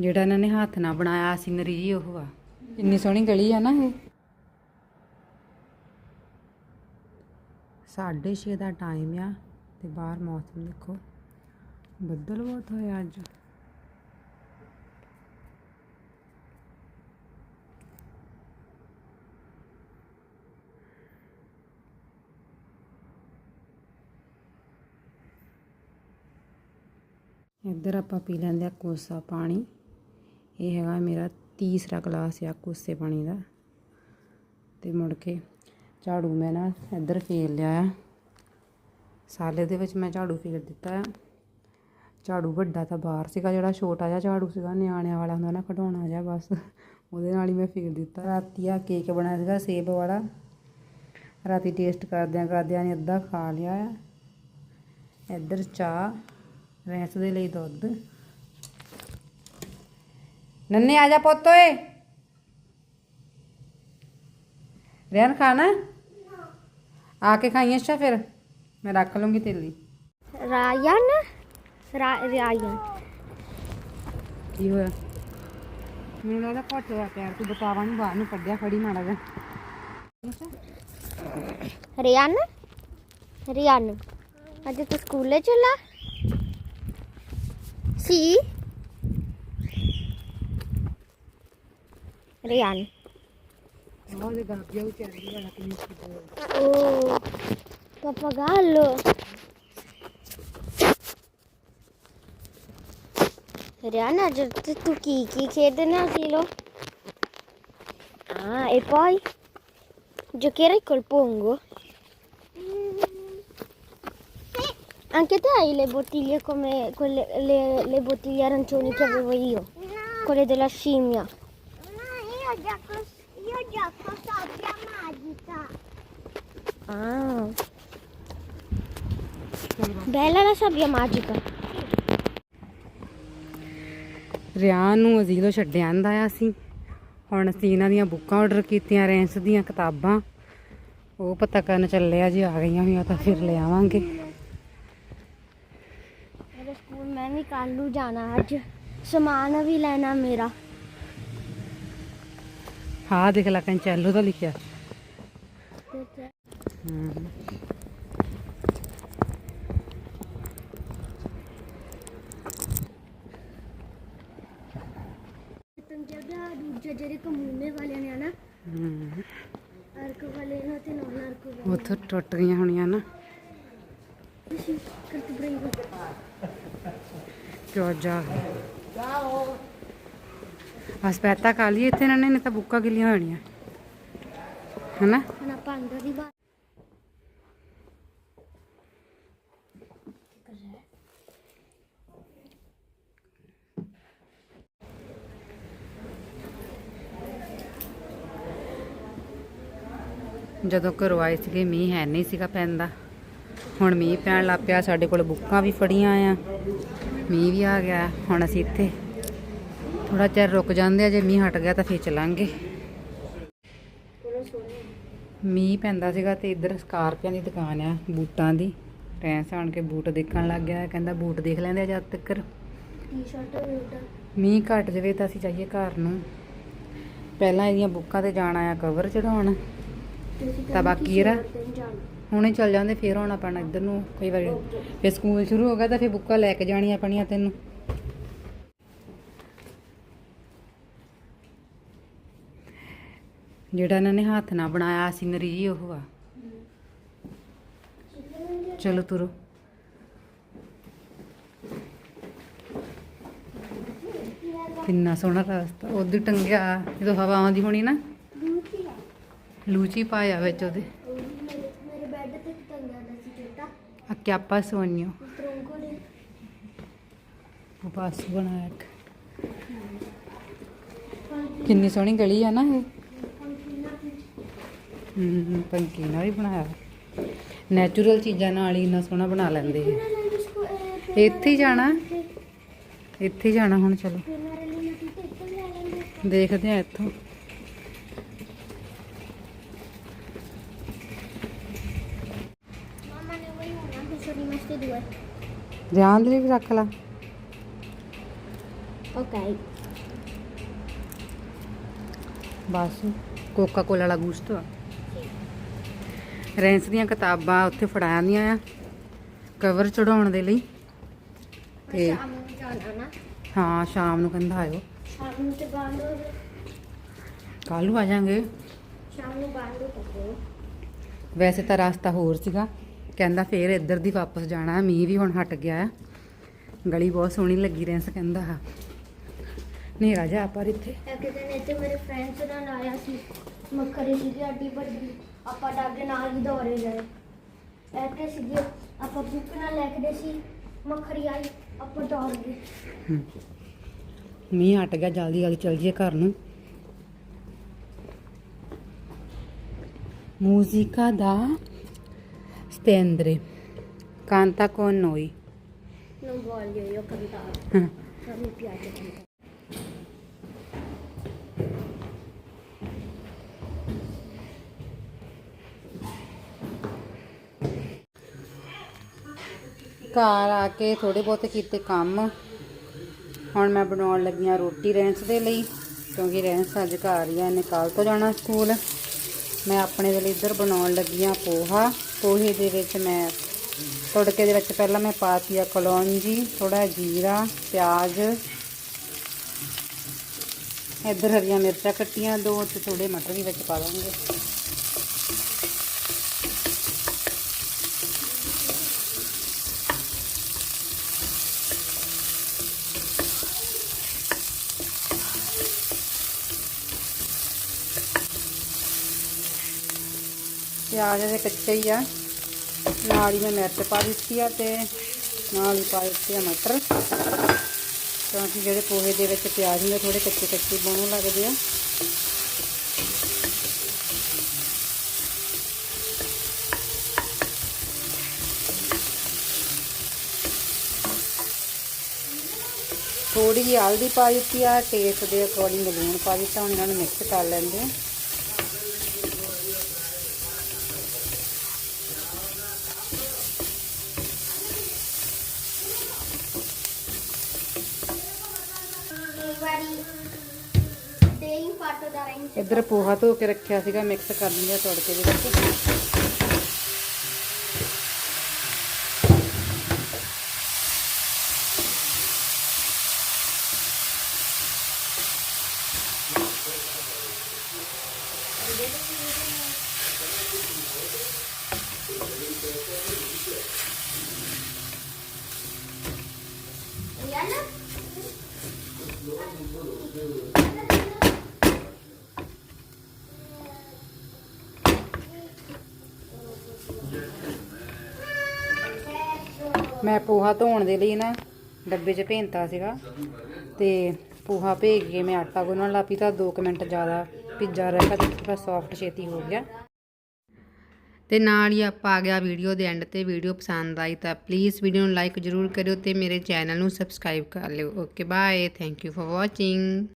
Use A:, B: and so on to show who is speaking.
A: ਜਿਹੜਾ ਇਹਨਾਂ ਨੇ ਹੱਥ ਨਾਲ ਬਣਾਇਆ ਸੀਨਰੀ ਜੀ ਉਹ ਆ। ਇੰਨੀ ਸੋਹਣੀ ਗਲੀ ਆ ਨਾ ਇਹ। 6:30 ਦਾ ਟਾਈਮ ਆ ਤੇ ਬਾਹਰ ਮੌਸਮ ਦੇਖੋ। ਬੱਦਲ ਬਹੁਤ ਹੋਇਆ ਅੱਜ। ਇੱਧਰ ਆਪਾਂ ਪੀ ਲੈਂਦੇ ਆ ਕੋਸਾ ਪਾਣੀ। ਇਹ ਹੈਗਾ ਮੇਰਾ ਤੀਸਰਾ ਗਲਾਸ ਆ ਕੋਸੇ ਪਾਣੀ ਦਾ। ਤੇ ਮੁੜ ਕੇ ਝਾੜੂ ਮੈਂ ਨਾ ਇੱਧਰ ਫੇਰ ਲਿਆ ਆ। ਸਾਲੇ ਦੇ ਵਿੱਚ ਮੈਂ ਝਾੜੂ ਫੇਰ ਦਿੱਤਾ ਆ। ਝਾੜੂ ਵੱਡਾ ਤਾਂ ਬਾਹਰ ਸੀਗਾ, ਜਿਹੜਾ ਛੋਟਾ ਜਿਹਾ ਝਾੜੂ ਸੀਗਾ, ਨਿਆਣਿਆਂ ਵਾਲਾ ਹੁੰਦਾ ਨਾ ਕਢਾਉਣਾ ਜਿਹਾ ਬਸ। ਉਹਦੇ ਨਾਲ ਹੀ ਮੈਂ ਫੇਰ ਦਿੱਤਾ। ਰਾਤੀ ਆ ਕੇਕ ਬਣਾਇਆ ਸੀਗਾ ਸੇਬ ਵਾਲਾ। ਰਾਤੀ ਟੇਸਟ ਕਰਦਿਆਂ ਕਰਦਿਆਂ ਨੇ ਅੱਧਾ ਖਾ ਲਿਆ ਆ। ਇੱਧਰ ਚਾਹ ਰੈਂਸ ਦੇ ਲਈ ਦੁੱਧ। ਨੰਨੇ ਆ ਜਾ ਪੁੱਤ ਓਏ। ਰੈਨ ਖਾਣਾ? ਆ ਕੇ ਖਾਈ ਅੱਛਾ ਫਿਰ। ਮੈਂ ਰੱਖ ਲੂੰਗੀ ਤੇਰੇ ਲਈ
B: ਰਾਇਨ ਰਾਇਨ
A: ਕੀ ਹੋਇਆ? ਮੈਨੂੰ ਲੱਗਦਾ ਘੱਟ ਹੋਇਆ ਪਿਆਰ ਤੂੰ ਬਤਾਵਾ ਨਹੀਂ ਬਾਹਰ ਨੂੰ ਕੱਢਿਆ ਖੜੀ ਮਾੜਾ ਜਾ
B: ਰਿਆਨ? ਰਿਆਨ। ਅੱਜ ਤੂੰ ਸਕੂਲੇ ਚਲਾ? ਸੀ?
A: Ayan. Oo, oh, nagabyaw siya.
B: Hindi na Rihanna, giusto tu chi? Chi chiede in asilo? Ah, e poi? Giocherai col pongo? Sì. Anche te hai le bottiglie come quelle, le, le bottiglie arancioni no. che avevo io? No. Quelle della scimmia?
C: io gioco, io sabbia magica.
B: Ah. Bella la sabbia magica.
A: Ryan ਨੂੰ ਅਜ਼ੀਲੋ ਛੱਡਿਆ ਆਂਦਾ ਆ ਸੀ ਹੁਣ ਅਸੀਂ ਇਹਨਾਂ ਦੀਆਂ ਬੁੱਕਾਂ ਆਰਡਰ ਕੀਤੀਆਂ ਰੈਂਸ ਦੀਆਂ ਕਿਤਾਬਾਂ ਉਹ ਪਤਾ ਕਰਨ ਚੱਲੇ ਆ ਜੀ ਆ ਗਈਆਂ ਹੋਈਆਂ ਤਾਂ ਫਿਰ ਲੈ ਆਵਾਂਗੇ
B: ਮੇਰੇ ਸਕੂਲ ਮੈਂ ਵੀ ਕੱਲ ਨੂੰ ਜਾਣਾ ਅੱਜ ਸਮਾਨ ਵੀ ਲੈਣਾ ਮੇਰਾ
A: ਹਾਂ ਦੇਖ ਲੈ ਕੰਚੈਲੋ ਦਾ ਲਿਖਿਆ।
B: ਦੂਜੇ ਜਿਹੜੇ ਕਮੂਨੇ ਵਾਲੇ ਨੇ ਨਾ
A: ਹਮ।
B: ਅਰਕ ਵਾਲੇ ਨਾ ਤੇ ਨੌਨ ਅਰਕ ਵਾਲੇ।
A: ਉੱਥੋਂ ਟੁੱਟ ਗਈਆਂ ਹੋਣੀਆਂ ਨਾ।
B: ਕਰਤ ਬ੍ਰਿੰਗ
A: ਕਿਉਂ ਜਾ ਹਸਪਤਾਲ ਖਾ ਲਈ ਇੱਥੇ ਇਹਨਾਂ ਨੇ ਤਾਂ ਬੁੱਕਾਂ ਗਿੱਲੀਆਂ ਹੋਣੀਆਂ। ਹਨਾ?
B: ਹੁਣ ਆਪਾਂ ਅੰਦਰ ਦੀ ਬਾਤ
A: ਜਦੋਂ ਘਰੋਂ ਆਏ ਸੀਗੇ ਮੀਂਹ ਹੈ ਨਹੀਂ ਸੀਗਾ ਪੈਂਦਾ ਹੁਣ ਮੀਂਹ ਪੈਣ ਲੱਗ ਪਿਆ ਸਾਡੇ ਕੋਲ ਬੁੱਕਾਂ ਵੀ ਫੜੀਆਂ ਆ। ਮੀਂਹ ਵੀ ਆ ਗਿਆ ਹੁਣ ਅਸੀਂ ਇੱਥੇ ਥੋੜਾ ਚਿਰ ਰੁਕ ਜਾਂਦੇ ਆ, ਜੇ ਮੀਂਹ ਹਟ ਗਿਆ ਤਾਂ ਫੇਰ ਚਲਾਂਗੇ। ਮੀਂਹ ਪੈਂਦਾ ਸੀਗਾ ਤੇ ਇੱਧਰ ਸਕਾਰਪੀਆਂ ਦੀ ਦੁਕਾਨ ਆ, ਬੂਟਾਂ ਦੀ। ਰੈਂਸ ਆਣ ਕੇ ਬੂਟ ਦੇਖਣ ਲੱਗ ਗਿਆ, ਕਹਿੰਦਾ ਬੂਟ ਦੇਖ ਲੈਂਦੇ ਆ ਜਦ ਤੱਕ।
B: ਟੀ-ਸ਼ਰਟ
A: ਮੀਂਹ ਘਟ ਜਾਵੇ ਤਾਂ ਅਸੀਂ ਜਾਈਏ ਘਰ ਨੂੰ। ਪਹਿਲਾਂ ਇਹਦੀਆਂ ਬੁੱਕਾਂ ਤੇ ਜਾਣਾ ਆ, ਕਵਰ ਚੜਾਉਣ ਤਾਂ ਬਾਕੀ ਇਹਦਾ ਹੁਣੇ ਚੱਲ ਜਾਂਦੇ, ਫੇਰ ਆਉਣਾ ਪੈਣਾ ਇੱਧਰ ਨੂੰ ਕਈ ਵਾਰੀ ਫੇਰ ਸਕੂਲ ਸ਼ੁਰੂ ਹੋ ਗਿਆ ਤਾਂ ਫੇਰ ਬੁੱਕਾਂ ਲੈ ਕੇ ਜਾਣੀਆਂ ਪੈਣੀਆਂ ਤੈਨੂੰ। ਜਿਹੜਾ ਇਹਨਾਂ ਨੇ ਹੱਥ ਨਾਲ ਬਣਾਇਆ ਸੀਨਰੀ ਜੀ ਉਹ ਆ। ਚਲੋ ਤੁਰੋ। ਕਿੰਨਾ ਸੋਹਣਾ ਰਸਤਾ। ਉਹਦੀ ਟੰਗਿਆ, ਜਦੋਂ ਹਵਾ ਆਉਂਦੀ ਹੋਣੀ ਨਾ। ਲੂਚੀ ਪਾਇਆ ਵਿੱਚ ਉਹਦੇ।
B: ਮੇਰੇ ਬੈੱਡ ਤੇ ਟੰਗਿਆ ਦਾ ਸੀ ਚਿੱਟਾ
A: acchiappa sogno
B: ਤਰੋਂਕੋ
A: ਉਪਾਸ ਬਣਾਇਆ ਕਿੰਨੀ ਸੋਹਣੀ ਗਲੀ ਆ ਨਾ ਇਹ। ਹੂੰ ਪੰਕੀਨਾ ਵੀ ਬਣਾਇਆ ਨੈਚੁਰਲ ਚੀਜ਼ਾਂ ਨਾਲ ਹੀ ਇੰਨਾ ਸੋਹਣਾ ਬਣਾ ਲੈਂਦੇ ਇਹ। ਇੱਥੇ ਹੀ ਜਾਣਾ? ਇੱਥੇ ਹੀ ਜਾਣਾ ਹੁਣ ਚਲੋ।
B: ਲੈ
A: ਦੇਖਦੇ ਆ ਇੱਥੋਂ. ਜਾਨ ਲਈ ਵੀ ਰੱਖ ਲਾ।
B: Ok.
A: ਬਸ ਕੋਕਾ ਕੋਲਾ ਵਾਲਾ ਗੂਸਟ ਆ। ਰੈਂਸ ਦੀਆਂ ਕਿਤਾਬਾਂ ਉੱਥੇ ਫੜਾਇਆ ਦੀਆਂ ਆ ਕਵਰ ਚੜਾਉਣ ਦੇ ਲਈ। ਤੇ ਹਾਂ ਸ਼ਾਮ ਨੂੰ ਕਹਿੰਦਾ ਆਇਓ।
B: ਸ਼ਾਮ ਨੂੰ ਤੇ ਬੰਦ ਹੋ
A: ਕੱਲ ਨੂੰ ਆ ਜਾਾਂਗੇ।
B: ਸ਼ਾਮ ਨੂੰ ਬੰਦ ਹੋ ਤੱਕ
A: ਵੈਸੇ ਤਾਂ ਰਸਤਾ ਹੋਰ ਸੀਗਾ। ਕਹਿੰਦਾ ਫੇਰ ਇੱਧਰ ਦੀ ਵਾਪਸ ਜਾਣਾ ਮੀਂਹ ਵੀ ਹੁਣ ਹਟ ਗਿਆ ਆ। ਗਲੀ ਬਹੁਤ ਸੋਹਣੀ ਲੱਗੀ ਰੈਂਸ ਕਹਿੰਦਾ ਆ। ਨੇਰਾ ਜਾ ਪਰ ਇੱਥੇ।
B: ਇੱਕ ਦਿਨ ਇੱਥੇ ਮੇਰੇ ਫਰੈਂਡਸ ਨਾਲ ਆਇਆ ਸੀ। ਮੱਖਰੀ ਸੀਗੀ ਅੱਡੀ ਵੱਡੀ। ਆਪਾਂ ਡਾਗੇ ਨਾਲ ਹੀ ਦੌੜੇ ਗਏ ਇੱਥੇ ਸੀਗੇ ਆਪਾਂ ਬੁੱਕ ਨਾਲ ਲੈ ਕੇ ਗਏ ਸੀ ਮੱਖਰੀ ਆਈ ਆਪਾਂ ਦੌੜ ਗਏ
A: ਮੀਂਹ ਹਟ ਗਿਆ ਜਲਦੀ ਜਲਦੀ ਚੱਲ ਜੀਏ ਘਰ ਨੂੰ musica da stendere canta con noi
B: non voglio io cantare non mi piace cantare
A: ਘਰ ਆ ਕੇ ਥੋੜੇ ਬਹੁਤੇ ਕੀਤੇ ਕੰਮ। ਹੁਣ ਮੈਂ ਬਣਾਉਣ ਲੱਗੀ ਹਾਂ ਰੋਟੀ ਰੈਂਸ ਦੇ ਲਈ, ਕਿਉਂਕਿ ਰੈਂਸ ਅੱਜ ਘਰ ਹੀ ਆ, ਇਹਨੇ ਕੱਲ ਤੋਂ ਜਾਣਾ ਸਕੂਲ। ਮੈਂ ਆਪਣੇ ਦੇ ਲਈ ਇੱਧਰ ਬਣਾਉਣ ਲੱਗੀ ਹਾਂ ਪੋਹਾ। ਪੋਹੇ ਦੇ ਵਿੱਚ ਮੈਂ ਤੜਕੇ ਦੇ ਵਿੱਚ ਪਹਿਲਾਂ ਮੈਂ ਪਾਤੀ ਆ ਕਲੌਂਜੀ ਥੋੜਾ ਜੀਰਾ, ਪਿਆਜ਼। ਇੱਧਰ ਹਰੀਆਂ ਮਿਰਚਾਂ ਕੱਟੀਆਂ, ਦੋ ਤੇ ਥੋੜੇ ਮਟਰ ਵੀ ਵਿੱਚ ਪਾ ਦਾਂਗੇ। ਪਿਆਜ਼ ਦੇ ਕੱਚੇ ਹੀ ਆ। ਨਾਲ ਹੀ ਮੈਂ ਮਿਰਚ ਪਾ ਦਿੱਤੀ ਆ ਤੇ ਨਾਲ ਹੀ ਪਾ ਦਿੱਤੇ ਆ ਮਟਰ। ਕਿਉਂਕਿ ਜਿਹੜੇ ਪੋਹੇ ਦੇ ਵਿੱਚ ਪਿਆਜ਼ ਹੁੰਦੇ ਥੋੜੇ ਕੱਚੇ ਕੱਚੇ ਬਣਨ ਲੱਗਦੇ ਆ। ਥੋੜੀ ਜਿਹੀ ਹਲਦੀ ਪਾ ਦਿੱਤੀ ਆ ਟੇਸਟ ਦੇ ਅਕੋਰਡਿੰਗ ਲੂਣ ਪਾ ਦਿੱਤਾ, ਹੁਣ ਇਹਨਾਂ ਨੂੰ ਮਿਕਸ ਕਰ ਲੈਂਦੇ ਆ।
B: ਇੱਕ ਵਾਰੀ ਦਹੀਂ ਪਾਟੋ ਦਾ ਰੰਗ
A: ਇੱਧਰ ਪੋਹਾ ਧੋ ਕੇ ਰੱਖਿਆ ਸੀਗਾ ਮਿਕਸ ਕਰ ਦਿੰਦੇ ਆ ਤੜਕੇ ਦੇ ਵਿੱਚ। ਮੈਂ ਪੋਹਾ ਧੋਣ ਦੇ ਲਈ ਨਾ ਡੱਬੇ 'ਚ ਭੇਂਤਾ ਸੀਗਾ ਤੇ ਪੋਹਾ ਭੇਜ ਕੇ ਮੈਂ ਆਟਾ ਗੁੰਨਣ ਲੱਗ ਪਈ ਤਾਂ 2 ਮਿੰਟ ਜ਼ਿਆਦਾ ਭਿੱਜਾ ਰਹਿ ਗਿਆ ਤੇ ਥੋੜਾ ਸੌਫਟ ਛੇਤੀ ਹੋ ਗਿਆ। ਤੇ ਨਾਲ ਹੀ ਆਪਾਂ ਆ ਗਿਆ ਵੀਡੀਓ ਦੇ ਐਂਡ ਤੇ ਵੀਡੀਓ ਪਸੰਦ ਆਈ ਤਾਂ ਪਲੀਜ਼ ਵੀਡੀਓ ਨੂੰ ਲਾਈਕ ਜ਼ਰੂਰ ਕਰਿਓ ਤੇ ਮੇਰੇ ਚੈਨਲ ਨੂੰ ਸਬਸਕ੍ਰਾਈਬ ਕਰ ਲਿਓ। Okay bye thank you for watching